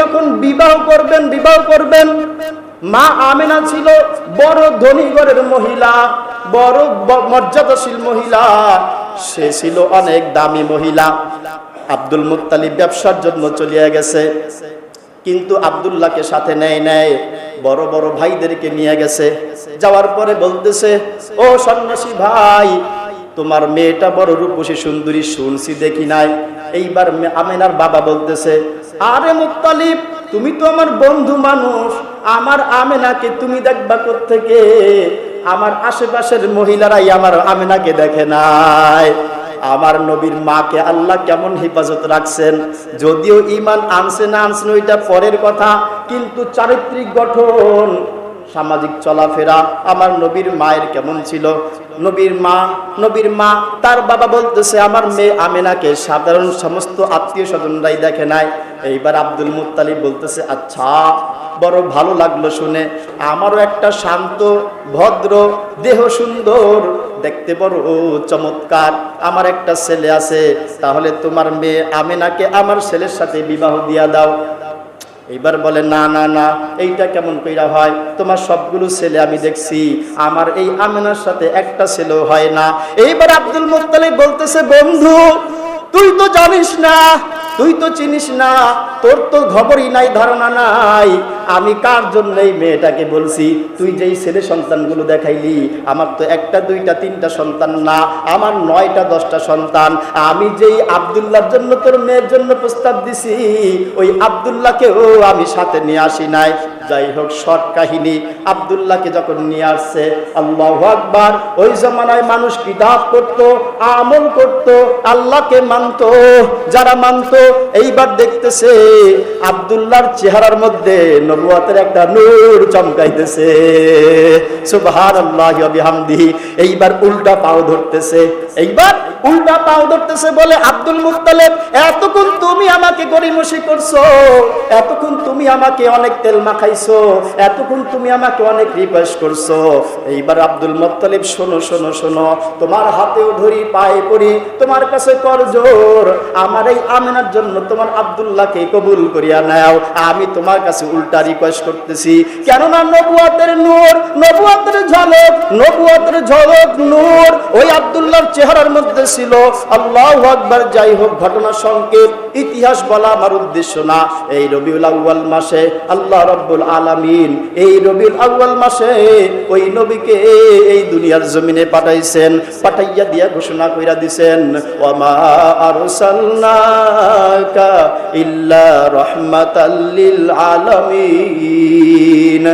যখন বিবাহ করবেন বিবাহ করবেন, মা আমেনা ছিল বড় ধনী ঘরের মহিলা, বড় মর্যাদাশীল মহিলা। সে ছিল অনেক দামি মহিলা। আব্দুল মুত্তালিব ব্যবসার জন্য চলিয়া গেছে। কিন্তু আব্দুল্লাহকে সাথে নেয় নেয় বড় বড় ভাইদেরকে নিয়ে গেছে। যাওয়ার পরে বলতেছে, ও সন্ন্যাসী ভাই তোমার মেয়েটা বড় রূপসী সুন্দরী শুনছি দেখি নাই। এইবার আমেনার বাবা বলতেছে, আরে মুত্তালিব তুমি তো আমার বন্ধু মানুষ। আমার আমেনাকে তুমি দেখবা থেকে আমার আশেপাশের মহিলারাই আমার আমেনাকে দেখে নাই। আমার নবীর মাকে আল্লাহ কেমন হেফাজত রাখছেন? যদিও ইমান আনছে না আনছে ওইটা পরের কথা। কিন্তু চারিত্রিক গঠন সামাজিক চলাফেরা, আমার নবীর মায়ের কেমন ছিল? নবীর মা নবীর মা, তার বাবা বলতেছে, আমার মেয়ে আমেনাকে সাধারণ সমস্ত আত্মীয় স্বজনরাই দেখে নাই। এইবার আব্দুল মুত্তালিব বলতেছে আচ্ছা বড় ভালো লাগল শুনে। আমারও একটা শান্ত, ভদ্র, দেহ সুন্দর, দেখতে বড় চমৎকার। আমার একটা ছেলে আছে, তাহলে তোমার মেয়ে আমেনাকে আমার ছেলের সাথে বিবাহ দিয়া দাও। এইবার বলে, না না না, এইটা কেমন কইরা হয় তোমার সবগুলো ছেলে আমি দেখছি। আমার এই আমেনার সাথে একটা ছেলেও হয় না। এইবার আব্দুল মুত্তালিব বলতেছে, বন্ধু, তুই তো জানিস না তুই তো চিনিস না, তোর তো খবরই নাই, ধারণা নাই। আমি কার জন্য এই মেয়েটাকে বলছি? তুই যেই ছেলে সন্তানগুলো দেখাইলি, আমার তো একটা, দুইটা, তিনটা সন্তান না, আমার নয়টা, দশটা সন্তান। আমি যেই আবদুল্লার জন্য তোর মেয়ের জন্য প্রস্তাব দিছি, ওই আবদুল্লাকেও আমি সাথে নিয়ে আসি নাই। যাই হোক শর্ট কাহিনী আবদুল্লাহকে যখন নিয়ে আসছে, আল্লাহ আকবার, ওই জমানায় মানুষ কিতাব করত আমল করত, আল্লাহকে মানতো, যারা মানতো, এইবার দেখতেছে আবদুল্লাহর চেহারার মধ্যে নবুয়াতের একটা নূর চমকাইতেছে। সুবহান আল্লাহ বিহামদিহি, এইবার উল্টা পাও ধরতেছে, এইবার উল্টা পাও ধরতেছে বলে আব্দুল মুত্তালেব, এতক্ষণ তুমি আমাকে গরিমসি করছ, এতক্ষণ তুমি আমাকে অনেক তেল মাখাইছো এতক্ষণ তুমি আমাকে অনেক রিকোয়েস্ট করছ। এইবার আব্দুল মুত্তালিব, শোনো শোনো শোনো, তোমার হাতেও ধরি, পায়ে পড়ি, তোমার কাছে করজোর আমার এই আমিনার জন্য তোমার আব্দুল্লাহকে কবুল করিয়া নাও। আমি তোমার কাছে উল্টা রিকোয়েস্ট করতেছি। কেননা নবুয়াতের নূর, নবুয়াতের ঝলক নবুয়াতের ঝলক নূর ওই আব্দুল্লাহর চেহারার মধ্যে ছিল। আল্লাহ আকবার, যাই হোক, ঘটনা সংকেত, ইতিহাস বলা আমার উদ্দেশ্য না। এই রবিউল আউয়াল মাসে আল্লাহ রব্বুল আলামিন। এই রবিউল আউয়াল মাসে ওই নবীকে এই দুনিয়ার জমিনে পাঠাইছেন, পাঠাইয়া দিয়া ঘোষণা কইরা দিছেন, ওয়ামা আরসালনাকা ইল্লা রাহমাতাল লিল আলামিন।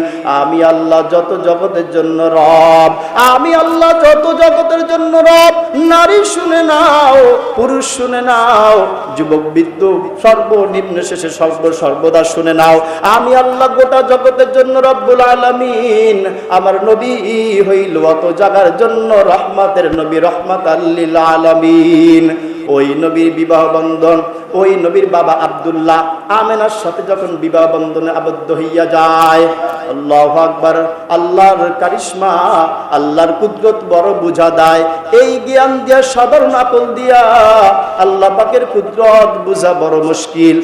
আমি আল্লাহ যত জগতের জন্য রব, আমি আল্লাহ যত জগতের জন্য রব, নারী শুনে নাও, পুরুষ শুনে নাও, যুবক বৃদ্ধ সর্বনিম্ন শেষে সর্ব সর্বদা শুনে নাও। আমি আল্লাহ গোটা জগতের জন্য রব্বুল আলামিন। আমার নবী হইল অত জাগার জন্য রহমাতের নবী রহমাত আল্লিল আলামিন। ওই নবীর বিবাহ বন্ধন, ওই নবীর বাবা আব্দুল্লাহ আমেনার সাথে যখন বিবাহ বন্ধনে আবদ্ধ হইয়া যায়, আল্লাহ আকবার, আল্লাহর কারিশমা, আল্লাহর কুদরত বড় বুঝা দেয়। এই জ্ঞান দিয়া, সাধারণ আকল দিয়া আল্লাহ পাকের কুদরত বুঝা বড় মুশকিল।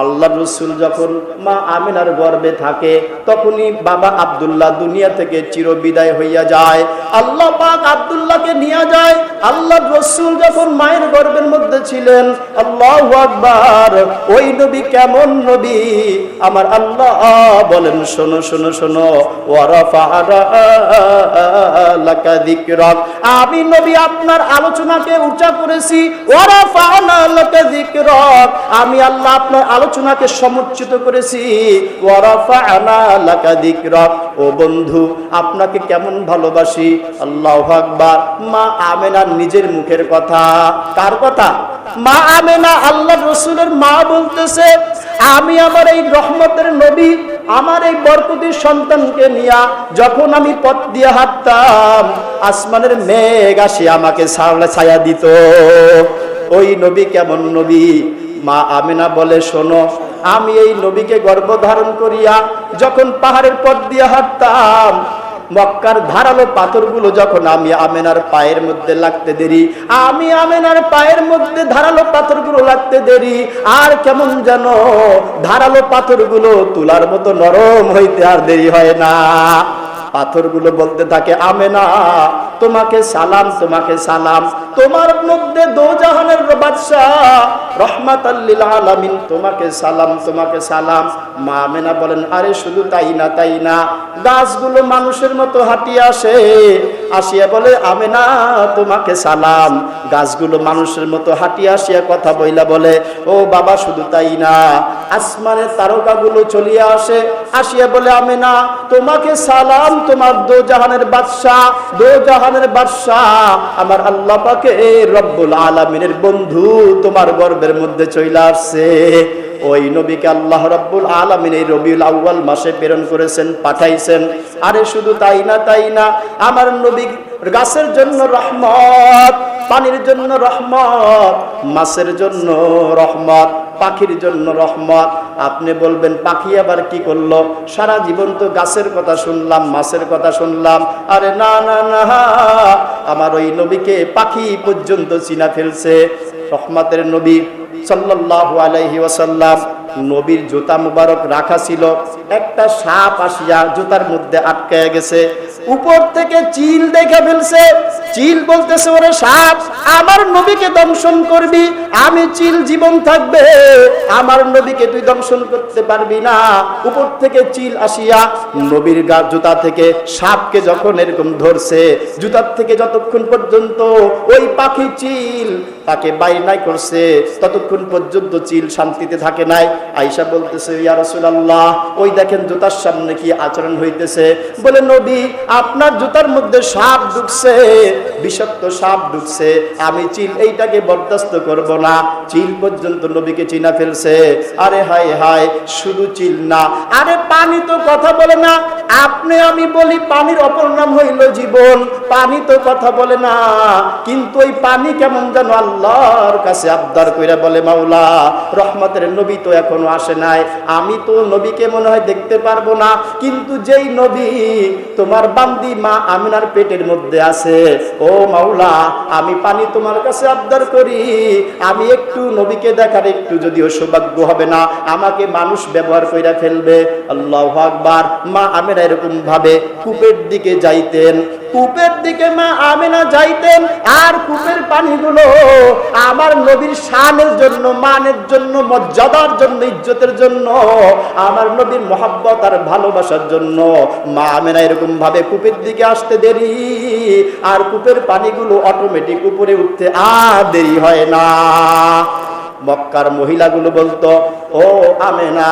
আল্লাহ রসুল যখন মা আমিনার গর্বে থাকে, তখনই বাবা আব্দুল্লাহ দুনিয়া থেকে চির বিদায় হইয়া যায়। আল্লাহ পাক আব্দুল্লাহকে নিয়ে যায়। আল্লাহ রসুল যখন মায়ের গর্বের মধ্যে ছিলেন, আল্লাহ আকবার, ওই নবী কেমন নবী? আমার আল্লাহ বলেন, শোনো শোনো শোনো আমি নবী আপনার আলোচনাকে উঁচা করেছি আমি আল্লাহ আপনার আলোচনাকে সমুচ্চিত করেছি। ও বন্ধু, আপনাকে কেমন ভালোবাসি? আল্লাহ আকবার। মা আমেনার নিজের মুখের কথা। কার কথা? মা আমেনা আল্লাহ রসুলের মা বলতেছে, আমি আমার এই রহমতের নবী, আমার এই বরকতির সন্তানকে নিয়া যখন আমি পথ দিয়ে হাঁটতাম, আসমানের মেঘ আসি আমাকে ছায়া দিত। ওই নবী কেমন নবী? মা আমিনা বলে, শোনো, আমি এই নবীকে গর্ভধারণ করিয়া যখন পাহাড়ের পথ দিয়ে হাঁটতাম, মক্কার ধারালো পাথরগুলো যখন আমি আমেনার পায়ের মধ্যে লাগতে দেরি, আমি আমেনার পায়ের মধ্যে ধারালো পাথরগুলো লাগতে দেরি, আর কেমন যেন ধারালো পাথরগুলো তুলার মতো নরম হইতে আর দেরি হয় না। পাথরগুলো বলতে থাকে, আমেনা তোমাকে সালাম তোমাকে সালাম। তোমার মধ্যে দোজাহানের বাদশাহ রহমাত আলামিন তোমাকে সালাম তোমাকে সালাম। মা আমেনা বলেন, আরে, শুধু তাই না তাই না। গাছগুলো মানুষের মতো হাঁটিয়ে আসে। আসিয়া বলে, আমেনা, তোমাকে সালাম। গাছগুলো মানুষের মতো হাঁটিয়ে আসিয়া কথা বইলা বলে, ও বাবা, শুধু তাই না। আসমানের তারকাগুলো চলিয়া আসে আসিয়া বলে, আমেনা, তোমাকে সালাম তোমার দো জাহানের বাদশাহ, দো জাহানের বাদশাহ, আমার আল্লাহ পাকে রব্বুল আলামিনের বন্ধু তোমার গর্বের মধ্যে চলে আসছে। ওই নবীকে আল্লাহ রব্বুল আলামিন এই রবিউল আউয়াল মাসে প্রেরণ করেছেন, পাঠাইছেন। আরে শুধু তাই না তাই না, আমার নবী গাছের জন্য রহমত পানির জন্য রহমত, মাছের জন্য রহমত, পাখির জন্য রহমত। আপনি বলবেন, পাখি আবার কি করল? সারা জীবন তো গাছের কথা শুনলাম, মাছের কথা শুনলাম। আরে না না না, আমার ওই নবীকে পাখি পর্যন্ত চিনা ফেলছে। রহমতের নবী সাল্লাল্লাহু আলাইহি ওয়াসাল্লাম, নবীর জুতা মুবারক রাখা ছিল। একটা সাপ আসিয়া জুতার মধ্যে আটকায় গেছে। উপর থেকে চিল দেখে ফেলছে। চিল বলতেছে ওরে সাপ, আমার নবীকে দংশন করবি, আমি চিল জীবন থাকবে, আমার নবীকে তুই দংশন করতে পারবি না। উপর থেকে চিল আসিয়া নবীর গা জুতা থেকে সাপকে যখন এরকম ধরছে, জুতার থেকে যতক্ষণ পর্যন্ত ওই পাখি চিল তাকে বাইনাই করছে, ততক্ষণ পর্যন্ত চিল শান্তিতে থাকে নাই। আইসা বলতেছে, ইয়া রাসূলুল্লাহ, ওই দেখেন জুতার সামনে কি আচরণ হইতেছে? বলে, নবী, আপনার জুতার মধ্যে সাপ ঢুকছে বিষাক্ত সাপ ঢুকছে আমি চিল এইটাকে বরদাস্ত করব না। চিল পর্যন্ত নবীকে চিনা ফেলছে। আরে হায় হায়, শুধু চিল না। আরে পানি তো কথা বলে না। আপনি, আমি বলি পানির অপর নাম হইল জীবন। পানি তো কথা বলে না। কিন্তু ওই পানি কেমন যেন আল্লাহর কাছে আবদার কইরা বলে, মাওলা, রহমতের নবী তো এখনও আসে নাই। আমি তো নবীকে মনে হয় দেখতে পারব না। কিন্তু যেই নবী, তোমার বান্দি মা আমিনার পেটের মধ্যে আছে। ও মাওলা, আমি পানি তোমার কাছে আবদার করি। আমি একটু নবীকে দেখার একটু যদিও সৌভাগ্য হবে না, আমাকে মানুষ ব্যবহার করে ফেলবে। আল্লাহ আকবার। মা আমেরা এরকম ভাবে কূপের দিকে যাইতেন। কূপের দিকে মা আমিনা যাইতেন, আর কূপের পানিগুলো আমার নবীর শানের জন্য, মানের জন্য, মর্যাদার জন্য, ইজ্জতের জন্য, আমার নবীর মহাব্বত আর ভালোবাসার জন্য। মা আমেনা এরকম ভাবে কূপের দিকে আসতে দেরি, আর কূপের পানিগুলো অটোমেটিক উপরে উঠতে আর দেরি হয় না। মক্কার মহিলাগুলো বলতো, ও আমেনা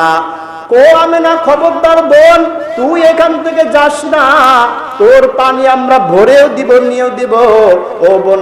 কো আমেনা খবরদার বোন, তুই এখান থেকে যাস না। তোর পানি আমরা ভরেও দিব, নিয়েও দিব। ও বোন